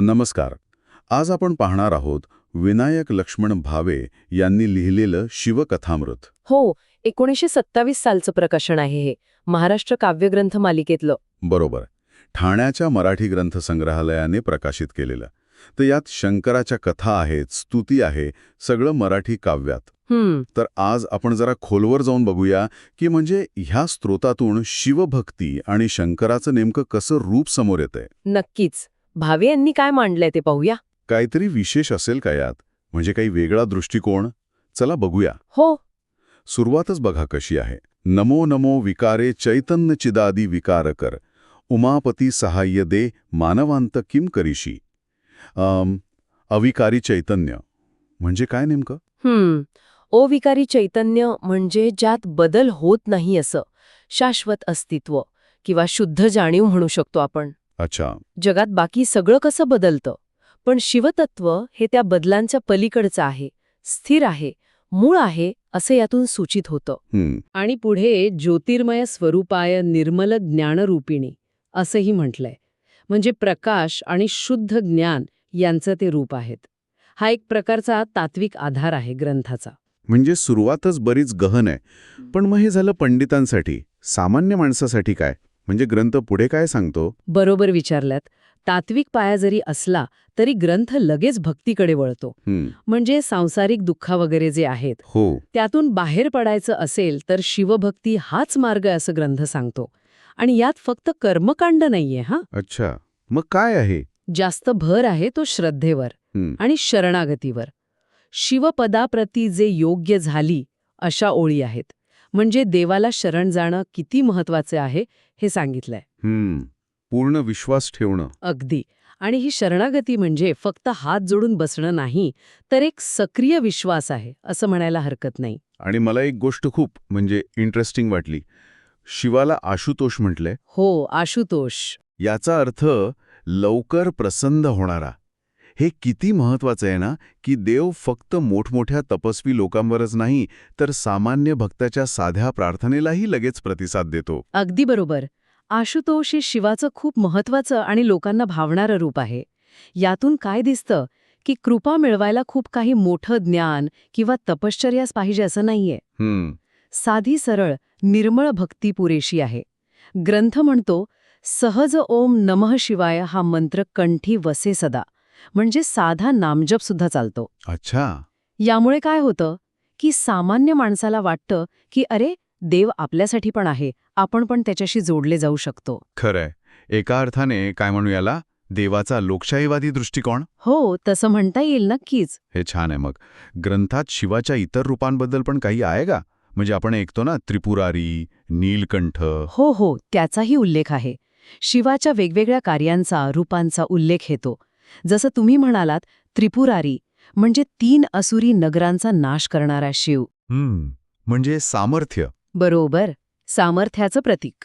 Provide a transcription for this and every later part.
नमस्कार. आज आपण पाहणार आहोत विनायक लक्ष्मण भावे यांनी लिहिलेलं शिवकथामृत. हो एकोणीसशे सत्तावीस सालचं प्रकाशन आहे हे. महाराष्ट्र काव्यग्रंथ मालिकेतलं. बरोबर. ठाण्याच्या मराठी ग्रंथ संग्रहालयाने प्रकाशित केलेलं. तर यात शंकराच्या कथा आहेत स्तुती आहे सगळं मराठी काव्यात. हम्म. तर आज आपण जरा खोलवर जाऊन बघूया की म्हणजे ह्या स्त्रोतातून शिवभक्ती आणि शंकराचं नेमकं कसं रूप समोर येतंय. नक्कीच. भावे यांनी काय मांडलंय ते पाहूया. काहीतरी विशेष असेल का यात? म्हणजे काही वेगळा दृष्टिकोन चला बघूया. हो. सुरुवातच बघा कशी आहे. नमो नमो विकारे चैतन्य चिदादी विकार कर उमापती सहाय्य दे मानवांत किम करीशी अविकारी चैतन्य. म्हणजे काय नेमकं? हम्म. ओविकारी चैतन्य म्हणजे ज्यात बदल होत नाही असं शाश्वत अस्तित्व किंवा शुद्ध जाणीव म्हणू शकतो आपण. अच्छा. जगात बाकी सगळं कसं बदलतं? पण शिवतत्व हे त्या बदलांच्या पलीकडचं आहे स्थिर आहे मूळ आहे असं यातून सूचित होतं. आणि पुढे ज्योतिर्मय स्वरूपाय निर्मल ज्ञानरूपिणी असंही म्हटलंय. म्हणजे प्रकाश आणि शुद्ध ज्ञान यांचं ते रूप आहेत. हा एक प्रकारचा तात्विक आधार आहे ग्रंथाचा. म्हणजे सुरुवातच बरीच गहन आहे. पण मग हे झालं पंडितांसाठी सामान्य माणसासाठी काय? म्हणजे ग्रंथ पुढे काय सांगतो? बरोबर विचारल्यात. तात्विक पाया जरी असला तरी ग्रंथ लगेच भक्तीकडे वळतो. म्हणजे सांसारिक दुःखा वगैरे जे आहेत हो. त्यातून बाहेर पडायचं असेल तर शिवभक्ती हाच मार्ग असं ग्रंथ सांगतो. आणि यात फक्त कर्मकांड नाहीये हा? अच्छा. मग काय आहे? जास्त भर आहे तो श्रद्धेवर आणि शरणागतीवर. शिवपदाप्रती जे योग्य झाली अशा ओळी आहेत. म्हणजे देवाला शरण जाणं किती महत्त्वाचे आहे हे सांगितलंय. पूर्ण विश्वास ठेवणं. अगदी. आणि ही शरणागती म्हणजे फक्त हात जोडून बसणं नाही तर एक सक्रिय विश्वास आहे असं म्हणायला हरकत नाही. आणि मला एक गोष्ट खूप म्हणजे इंटरेस्टिंग वाटली. शिवाला आशुतोष म्हटलंय. हो आशुतोष. याचा अर्थ लवकर प्रसन्न होणारा. हे किती महत्वाचं आहे ना की देव फक्त मोठमोठ्या तपस्वी लोकांवरच नाही तर सामान्य भक्ताच्या साध्या प्रार्थनेलाही लगेच प्रतिसाद देतो. अगदी बरोबर. आशुतोष हे शिवाचं खूप महत्वाचं आणि लोकांना भावणारं रूप आहे. यातून काय दिसतं की कृपा मिळवायला खूप काही मोठं ज्ञान किंवा तपश्चर्यास पाहिजे असं नाहीये. साधी सरळ निर्मळ भक्ती पुरेशी आहे. ग्रंथ म्हणतो सहज ओम नमः शिवाय हा मंत्र कंठी वसे सदा. म्हणजे साधा नामजप सुद्धा चालतो. अच्छा. यामुळे काय होतं की सामान्य माणसाला वाटतं की अरे देव आपल्यासाठी पण आहे आपण पण त्याच्याशी जोडले जाऊ शकतो. खरंय. एका अर्थाने काय म्हणू याला? देवाचा लोकशाहीवादी दृष्टिकोन? हो तसं म्हणता येईल नक्कीच. हे छान आहे मग. ग्रंथात शिवाच्या इतर रूपांबद्दल पण काही आहे का? म्हणजे आपण ऐकतो ना त्रिपुरारी नीलकंठ. हो हो त्याचाही उल्लेख आहे. शिवाच्या वेगवेगळ्या कार्यांचा रूपांचा उल्लेख येतो. जसं तुम्ही म्हणालात त्रिपुरारी म्हणजे तीन असुरी नगरांचा नाश करणारा शिव. म्हणजे सामर्थ्य. बरोबर सामर्थ्याचं प्रतीक.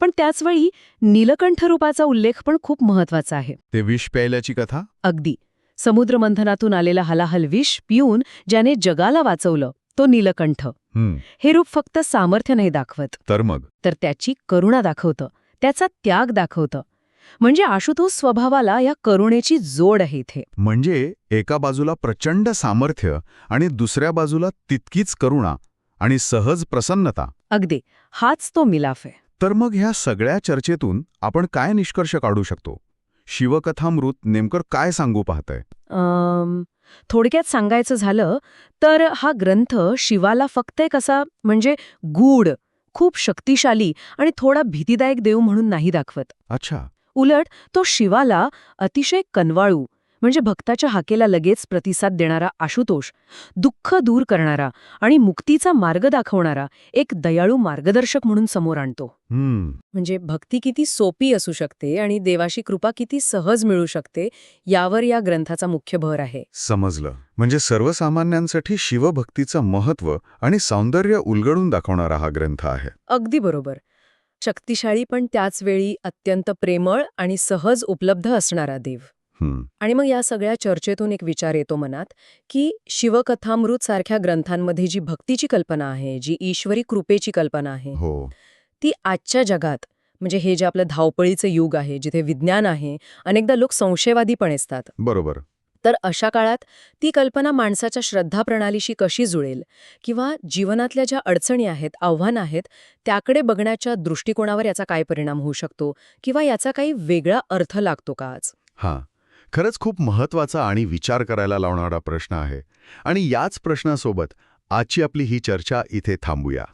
पण त्याचवेळी नीलकंठ रूपाचा उल्लेख पण खूप महत्त्वाचा आहे. ते विष प्यायल्याची कथा? अगदी. समुद्रमंथनातून आलेला हलाहल विष पिऊन ज्याने जगाला वाचवलं तो नीलकंठ. हे रूप फक्त सामर्थ्य नाही दाखवत. तर मग? तर त्याची करुणा दाखवतं त्याचा त्याग दाखवतं. म्हणजे आशुतोष स्वभावाला या करुणेची जोड आहे इथे. म्हणजे एका बाजूला प्रचंड सामर्थ्य आणि दुसऱ्या बाजूला तितकीच करुणा आणि सहज प्रसन्नता. अगदी. हाच तो मिलाफ आहे. तर मग ह्या सगळ्या चर्चेतून आपण काय निष्कर्ष काढू शकतो? शिवकथामृत नेमकं काय सांगू पाहतंय? थोडक्यात सांगायचं झालं तर हा ग्रंथ शिवाला फक्त एक असा म्हणजे गूढ खूप शक्तिशाली आणि थोडा भीतीदायक देव म्हणून नाही दाखवत. अच्छा. उलट तो शिवाला अतिशय कनवाळू म्हणजे भक्ताच्या हाकेला लगेच प्रतिसाद देणारा आशुतोष दुःख दूर करणारा आणि मुक्तीचा मार्ग दाखवणारा एक दयाळू मार्गदर्शक म्हणून समोर आणतो. म्हणजे भक्ती किती सोपी असू शकते आणि देवाशी कृपा किती सहज मिळू शकते यावर या ग्रंथाचा मुख्य भर आहे. समजलं. म्हणजे सर्वसामान्यांसाठी शिवभक्तीचं महत्त्व आणि सौंदर्य उलगडून दाखवणारा हा ग्रंथ आहे. अगदी बरोबर. शक्तिशाळी पण त्याचवेळी अत्यंत प्रेमळ आणि सहज उपलब्ध असणारा देव. आणि मग या सगळ्या चर्चेतून एक विचार येतो मनात की शिवकथामृत सारख्या ग्रंथांमध्ये जी भक्तीची कल्पना आहे जी ईश्वरी कृपेची कल्पना आहे हो. ती आजच्या जगात म्हणजे हे जे आपलं धावपळीचं युग आहे जिथे विज्ञान आहे अनेकदा लोक संशयवादी पण असतात. बरोबर. तर अशा काळात ती कल्पना माणसाच्या श्रद्धा प्रणालीशी कशी जुळेल किंवा जीवनातल्या ज्या अडचणी आहेत आव्हानं आहेत त्याकडे बघण्याच्या दृष्टिकोनावर याचा काय परिणाम होऊ शकतो किंवा याचा काही वेगळा अर्थ लागतो का आज? हां. खरंच खूप महत्त्वाचा आणि विचार करायला लावणारा प्रश्न आहे. आणि याच प्रश्नासोबत आजची आपली ही चर्चा इथे थांबूया.